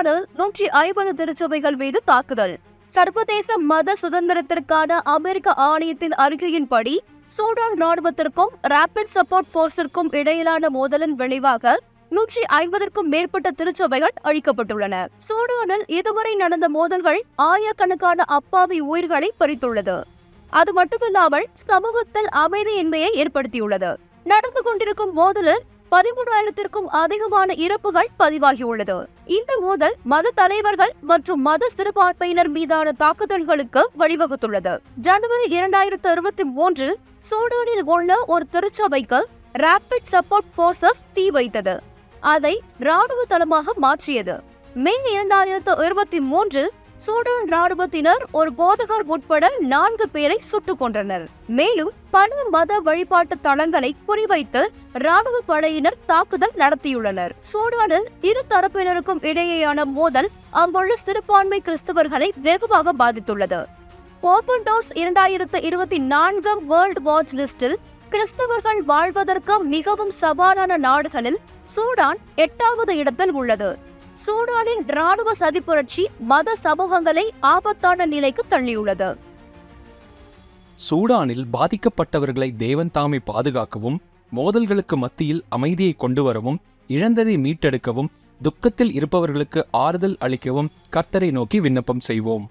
சூடானில் நூற்றி ஐம்பது திருச்சபைகள் மீது தாக்குதல். சர்வதேச மத சுதந்திரத்திற்கான அமெரிக்க ஆணையத்தின் அறிக்கையின்படி சூடான் ராணுவத்திற்கும் ரேபிட் சப்போர்ட் போர்ஸிற்கும் இடையிலான மோதலின் விளைவாக நூற்றி ஐம்பதற்கும் மேற்பட்ட திருச்சபைகள் அழிக்கப்பட்டுள்ளன. சூடானில் இதுவரை நடந்த மோதல்கள் ஆயிரக்கணக்கான அப்பாவி உயிர்களை பறித்துள்ளது. அது மட்டுமில்லாமல் சமூகத்தில் அமைதியின்மையை ஏற்படுத்தியுள்ளது. நடந்து கொண்டிருக்கும் மோதலில் பதிமூணாயிரத்திற்கும் அதிகமான இறப்புகள் பதிவாகியுள்ளது. இந்த மோதல் மத தலைவர்கள் மற்றும் மத சிறுபான்மையினர் மீதான தாக்குதல்களுக்கு வழிவகுத்துள்ளது. ஜனவரி இரண்டாயிரத்து இருபத்தி மூன்றில் சூடானில் உள்ள ஒரு திருச்சபைக்கு ராபிட் சப்போர்ட் போர்சஸ் தீ வைத்தது. அதை ராணுவ தளமாக மாற்றியது. மே இரண்டாயிரத்து இருபத்தி மூன்றில் சூடான் ராணுவத்தினர் ஒரு போதகர் உட்பட நான்கு பேரை சுட்டுக் கொன்றனர். மேலும் பல மத வழிபாட்டு தளங்களை குறிவைத்து ராணுவ படையினர் தாக்குதல் நடத்தியுள்ளனர். சூடானில் இரு தரப்பினருக்கும் இடையேயான மோதல் அங்குள்ள சிறுபான்மை கிறிஸ்தவர்களை வெகுவாக பாதித்துள்ளது. ஓபன் டோர்ஸ் இரண்டாயிரத்து இருபத்தி நான்காம் வேர்ல்ட் வாட்ச் லிஸ்டில் கிறிஸ்தவர்கள் வாழ்வதற்கு மிகவும் சவாலான நாடுகளில் சூடான் எட்டாவது இடத்தில் உள்ளது. சூடானின் ராணுவ சதிப்புரட்சி மத சமூகங்களை ஆபத்தான நிலைக்கு தள்ளியுள்ளது. சூடானில் பாதிக்கப்பட்டவர்களை தேவன் தாமே பாதுகாக்கவும் மோதல்களுக்கு மத்தியில் அமைதியை கொண்டு வரவும் இழந்ததை மீட்டெடுக்கவும் துக்கத்தில் இருப்பவர்களுக்கு ஆறுதல் அளிக்கவும் கர்த்தரை நோக்கி விண்ணப்பம் செய்வோம்.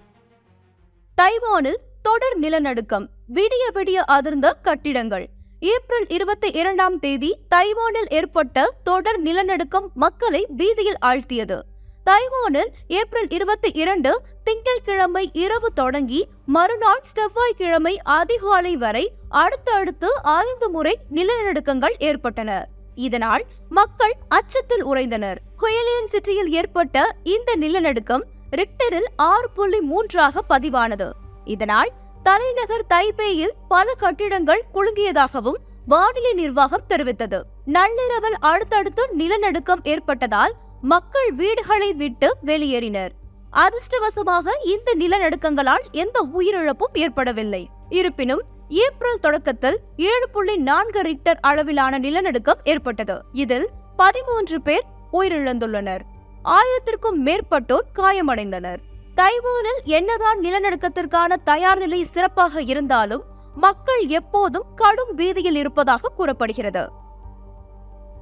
தைவானில் தொடர் நிலநடுக்கம் விடிய விடிய அதிர்ந்த கட்டிடங்கள். ஏப்ரல் இருபத்தி இரண்டாம் தேதி தைவானில் ஏற்பட்ட தொடர் நிலநடுக்கம் மக்களை பீதியில் ஆழ்த்தியது. தைவானில் ஏப்ரல் இருபத்தி இரண்டு திங்கட்கிழமை இரவு தொடங்கி மறுநாள் செவ்வாய்க்கிழமை அதிகாலை வரை அடுத்தடுத்து ஐந்து முறை நிலநடுக்கங்கள் ஏற்பட்டன. இதனால் மக்கள் அச்சத்தில் உறைந்தனர். ஹுயலியன் சிட்டியில் ஏற்பட்ட இந்த நிலநடுக்கம் ரிக்டரில் ஆறு புள்ளி மூன்றாக பதிவானது. இதனால் தலைநகர் தைபேயில் பல கட்டிடங்கள் குலுங்கியதாகவும் வானிலை நிர்வாகம் தெரிவித்தது. நள்ளிரவில் அடுத்தடுத்து நிலநடுக்கம் ஏற்பட்டதால் மக்கள் வீடுகளை விட்டு வெளியேறினர். அதிர்ஷ்டவசமாக இந்த நிலநடுக்கங்களால் எந்த உயிரிழப்பும் ஏற்படவில்லை. இருப்பினும் ஏப்ரல் தொடக்கத்தில் ஏழு புள்ளி நான்கு ரிக்டர் அளவிலான நிலநடுக்கம் ஏற்பட்டது. இதில் பதிமூன்று பேர் உயிரிழந்துள்ளனர். ஆயிரத்திற்கும் மேற்பட்டோர் காயமடைந்தனர். தைவானில் என்னதான் நிலநடுக்கத்திற்கான தயார் நிலை சிறப்பாக இருந்தாலும் மக்கள் எப்போதும் கடும் பீதியில் இருப்பதாக கூறப்படுகிறது.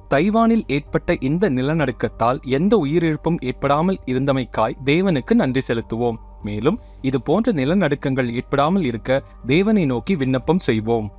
தைவானில் ஏற்பட்ட இந்த நிலநடுக்கத்தால் எந்த உயிரிழப்பும் ஏற்படாமல் இருந்தமைக்காய் தேவனுக்கு நன்றி செலுத்துவோம். மேலும் இது போன்ற நிலநடுக்கங்கள் ஏற்படாமல் இருக்க தேவனை நோக்கி விண்ணப்பம் செய்வோம்.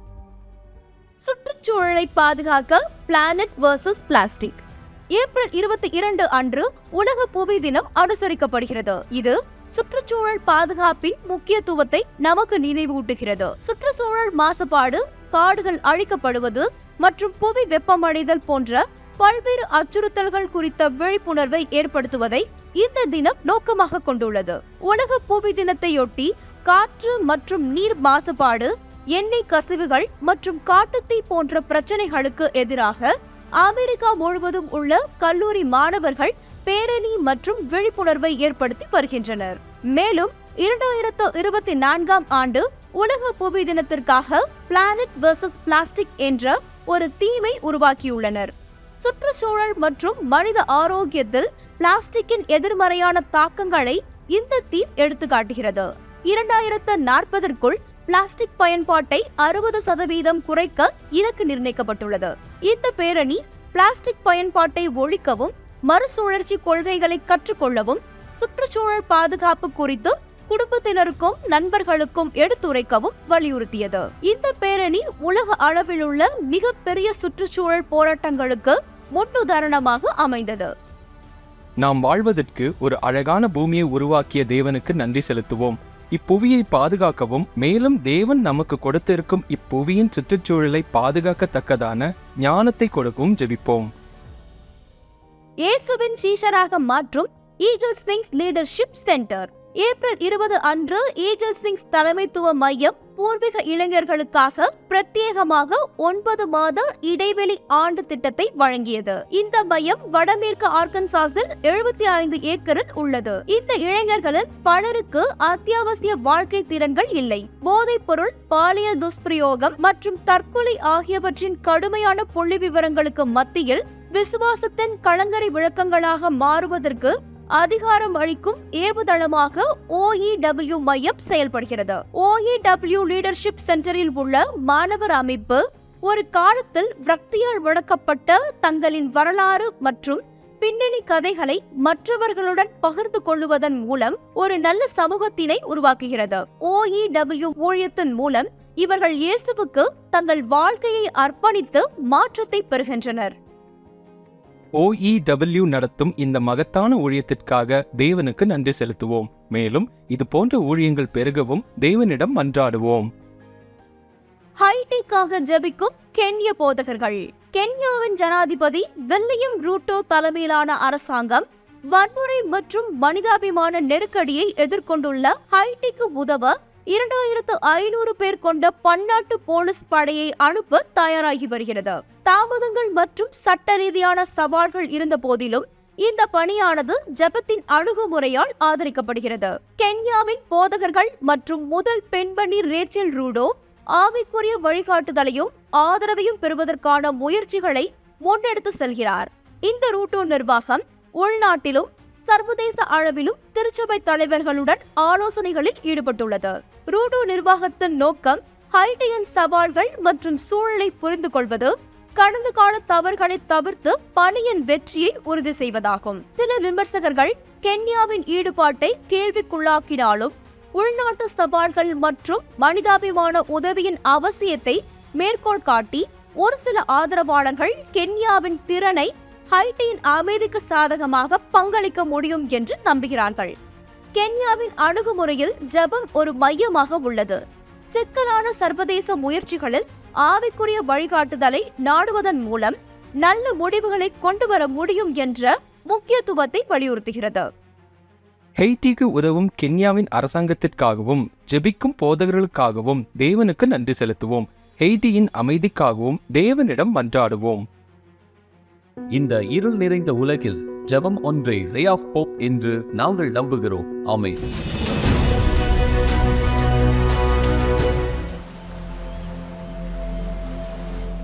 சுற்றுச்சூழலை பாதுகாக்க பிளானட் வர்சஸ் பிளாஸ்டிக் ஏப்ரல் இருபத்தி இரண்டு அன்று உலக புவி தினம் அனுசரிக்கப்படுகிறது. இது சுற்றுச்சூழல் பாதுகாப்பின் முக்கியத்துவத்தை நமக்கு நினைவூட்டுகிறது. சுற்றுச்சூழல் மாசுபாடு காடுகள் அழிக்கப்படுவது மற்றும் புவி வெப்பமடைதல் போன்ற பல்வேறு அச்சுறுத்தல்கள் குறித்த விழிப்புணர்வை ஏற்படுத்துவதை இந்த தினம் நோக்கமாக கொண்டுள்ளது. உலக புவி தினத்தையொட்டி காற்று மற்றும் நீர் மாசுபாடு எண்ணெய் கசிவுகள் மற்றும் காட்டுத்தீ போன்ற பிரச்சனைகளுக்கு எதிராக அமெரிக்கா முழுவதும் உள்ள கல்லூரி மாணவர்கள் பேரணி மற்றும் விழிப்புணர்வை ஏற்படுத்தி வருகின்றனர். மேலும் இரண்டாயிரத்து இருபத்தி நான்காம் ஆண்டு உலக புவி தினத்திற்காக பிளானட் வர்சஸ் பிளாஸ்டிக் என்ற ஒரு தீமை உருவாக்கியுள்ளனர். சுற்றுச்சூழல் மற்றும் மனித ஆரோக்கியத்தில் பிளாஸ்டிக்கின் எதிர்மறையான தாக்கங்களை இந்த தீம் எடுத்துக்காட்டுகிறது. இரண்டாயிரத்து நாற்பதற்குள் பிளாஸ்டிக் பயன்பாட்டை அறுபது சதவீதம் குறைக்க இலக்கு நிர்ணயிக்கப்பட்டுள்ளது. இந்த பேரணி பிளாஸ்டிக் பயன்பாட்டை ஒழிக்கவும் மறுசுழற்சி கொள்கைகளை கற்றுக்கொள்ளவும் சுற்றுச்சூழல் பாதுகாப்பு குறித்து குடும்பத்தினருக்கும் நண்பர்களுக்கும் எடுத்துரைக்கவும் வலியுறுத்தியது. இந்த பேரணி உலக அளவிலுள்ள மிகப்பெரிய சுற்றுச்சூழல் போராட்டங்களுக்கு முன்னுதாரணமாக அமைந்தது. நாம் வாழ்வதற்கு ஒரு அழகான பூமியை உருவாக்கிய தேவனுக்கு நன்றி செலுத்துவோம். இப்புவியை பாதுகாக்கவும் மேலும் தேவன் நமக்கு கொடுத்திருக்கும் இப்புவியின் சுற்றுச்சூழலை பாதுகாக்கத்தக்கதான ஞானத்தை கொடுக்கவும் ஜெபிப்போம். இயேசுவின் சீஷராக மாற்றும் eagle swings leadership centre April இருபது அன்று ஈகிள் ஸ்விங்ஸ் தலைமைத்துவ மையம் பூர்வீக இளைஞர்களுக்காக பிரத்யேகமாக ஒன்பது மாத இடைவெளி ஆண்டு திட்டத்தை வழங்கியது. இந்த மையம் வடமேற்கு ஆர்கன்சாஸில் எழுபத்தி ஐந்து ஏக்கரில் உள்ளது. இந்த இளைஞர்களில் பலருக்கு அத்தியாவசிய வாழ்க்கை திறன்கள் இல்லை. போதைப் பொருள் பாலியல் துஷ்பிரயோகம் மற்றும் தற்கொலை ஆகியவற்றின் கடுமையான புள்ளி விவரங்களுக்கு மத்தியில் விசுவாசத்தின் கலங்கரை விளக்கங்களாக மாறுவதற்கு அதிகாரம் அளிக்கும் ஏவுதளமாக ஓஇடபிள்யூ மையம் செயல்படுகிறது. ஓஇடபிள்யூ லீடர்ஷிப் சென்டரில் உள்ள மாணவர் அமைப்பு ஒரு காலத்தில் விரக்தியால் முடக்கப்பட்ட தங்களின் வரலாறு மற்றும் பின்னணி கதைகளை மற்றவர்களுடன் பகிர்ந்து கொள்ளுவதன் மூலம் ஒரு நல்ல சமூகத்தினை உருவாக்குகிறது. ஓஇடபிள்யூ ஊழியத்தின் மூலம் இவர்கள் இயேசுவுக்கு தங்கள் வாழ்க்கையை அர்ப்பணித்து மாற்றத்தை பெறுகின்றனர். ஓஇடபிள்யூ நடத்தும் இந்த மகத்தான ஊழியத்திற்காக தேவனுக்கு நன்றி செலுத்துவோம். மேலும் இது போன்ற ஊழியங்கள் பெருகவும் தேவனிடம் மன்றாடுவோம். ஹைட்டிக்காக ஜெபிக்கும் கென்ய போதகர்கள். கென்யாவின் ஜனாதிபதி வில்லியம் ரூட்டோ தலைமையிலான அரசாங்கம் வன்முறை மற்றும் மனிதாபிமான நெருக்கடியை எதிர்கொண்டுள்ள ஹைட்டிக்கு உதவ இரண்டாயிரத்து ஐநூறு பேர் கொண்ட பன்னாட்டு போலீஸ் படையை அனுப்ப தயாராகி வருகிறது. தாமதங்கள் மற்றும் சட்ட ரீதியான சவால்கள் இருந்த போதிலும் இந்த பணியானது ஜபத்தின் அணுகுமுறையால் ஆதரிக்கப்படுகிறது. கென்யாவின் போதகர்கள் மற்றும் முதல் பெண்பணி ரேச்சல் ரூடோ ஆவிக்குரிய வழிகாட்டுதலையும் ஆதரவையும் பெறுவதற்கான முயற்சிகளை முன்னெடுத்து செல்கிறார். இந்த ரூட்டோ நிர்வாகம் உள்நாட்டிலும் சர்வதேச அளவிலும் திருச்சபை தலைவர்களுடன் ஆலோசனைகளில் ஈடுபட்டுள்ளது. ரூடோ நிர்வாகத்தின் நோக்கம் ஹைட்டியின் சவால்கள் மற்றும் சூழலை புரிந்து கொள்வது கடந்த கால தவறுகளை தவிர்த்து பணியின் வெற்றியை உறுதி செய்வதாகும். சில விமர்சகர்கள் கென்யாவின் ஈடுபாட்டை கேள்விக்குள்ளாக்கினாலும் உள்நாட்டு சவால்கள் மற்றும் மனிதாபிமான உதவியின் அவசியத்தை மேற்கோள் காட்டி ஒரு சில ஆதரவாளர்கள் கென்யாவின் திறனை ஹைட்டியின் அமைதிக்கு சாதகமாக பங்களிக்க முடியும் என்று நம்புகிறார்கள். கென்யாவின் அணுகுமுறையில் ஜெபம் ஒரு மையமாக உள்ளது. சிக்கலான சர்வதேச முயற்சிகளில் ஆவிக்குரிய வழிகாட்டுதலை நாடுவதன் மூலம் நல்ல முடிவுகளை கொண்டு வர முடியும் என்ற முக்கியத்துவத்தை வலியுறுத்துகிறது. ஹெய்டிக்கு உதவும் கென்யாவின் அரசாங்கத்திற்காகவும் ஜெபிக்கும் போதகர்களுக்காகவும் தேவனுக்கு நன்றி செலுத்துவோம். ஹெய்டியின் அமைதிக்காகவும் தேவனிடம் மன்றாடுவோம். இந்த இருள் நிறைந்த உலகில் ஜெபம் ஒன்றே ரே ஆஃப் ஹோப் என்று நாங்கள் நம்புகிறோம். ஆமென்.